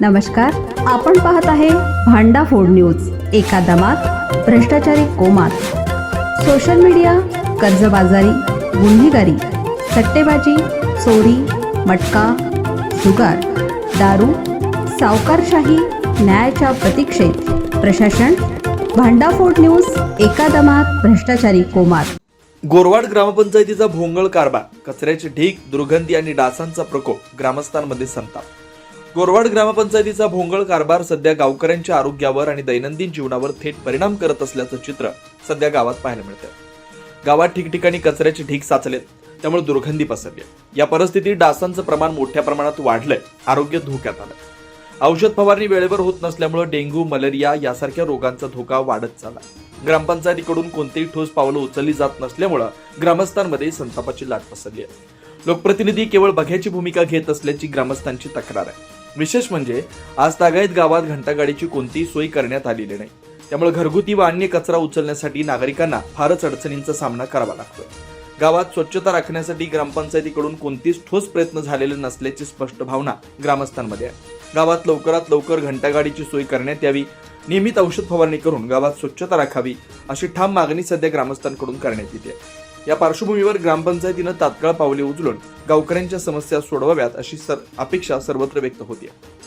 नमस्कार आपण पाहत आहे भांडा फोड न्यूज एका दमात भ्रष्टाचारी कोमात. सोशल मीडिया कर्जबाजारी गुन्हेगारी सट्टेबाजी चोरी मटका जुगार दारू सावकारशाही न्यायाच्या प्रतीक्षेत. प्रशासन भांडाफोड न्यूज एका दमात भ्रष्टाचारी कोमात. गोरवाड ग्रामपंचायतीचा भोंगळ कारभार कचऱ्याचे ढीक दुर्गंधी आणि डासांचा प्रकोप ग्रामस्थांमध्ये संताप. गोरवाड ग्रामपंचायतीचा भोंगळ कारभार सध्या गावकऱ्यांच्या आरोग्यावर आणि दैनंदिन जीवनावर थेट परिणाम करत असल्याचं चित्र सध्या गावात पाहायला मिळतं गावात ठिकठिकाणी कचऱ्याचे ढीक साचलेत त्यामुळे दुर्गंधी पसरली या परिस्थितीत डासांचं प्रमाण मोठ्या प्रमाणात वाढलंय आरोग्य धोक्यात आलं औषध फवारणी वेळेवर होत नसल्यामुळे डेंग्यू मलेरिया यासारख्या रोगांचा धोका वाढत चालला ग्रामपंचायतीकडून कोणतीही ठोस पावलं उचलली जात नसल्यामुळं ग्रामस्थांमध्ये संतापाची लाट पसरली आहे. लोकप्रतिनिधी केवळ बघ्याची भूमिका घेत असल्याची ग्रामस्थांची तक्रार आहे. विशेष म्हणजे आज तागायत गावात घंटागाडीची कोणतीही सोय करण्यात आलेली नाही. त्यामुळे घरगुती व अन्य कचरा उचलण्यासाठी नागरिकांना फारच अडचणींचा सामना करावा लागतो गावात स्वच्छता राखण्यासाठी ग्रामपंचायतीकडून कोणतीच ठोस प्रयत्न झालेले नसल्याची स्पष्ट भावना ग्रामस्थांमध्ये आहे. गावात लवकरात लवकर घंटागाडीची सोय करण्यात यावी नियमित औषध फवारणी करून गावात स्वच्छता राखावी अशी ठाम मागणी सध्या ग्रामस्थांकडून करण्यात येते. या पार्श्वभूमीवर ग्रामपंचायतीनं तात्काळ पावले उचलून गावकऱ्यांच्या समस्या सोडवाव्यात अशी सर अपेक्षा सर्वत्र व्यक्त होती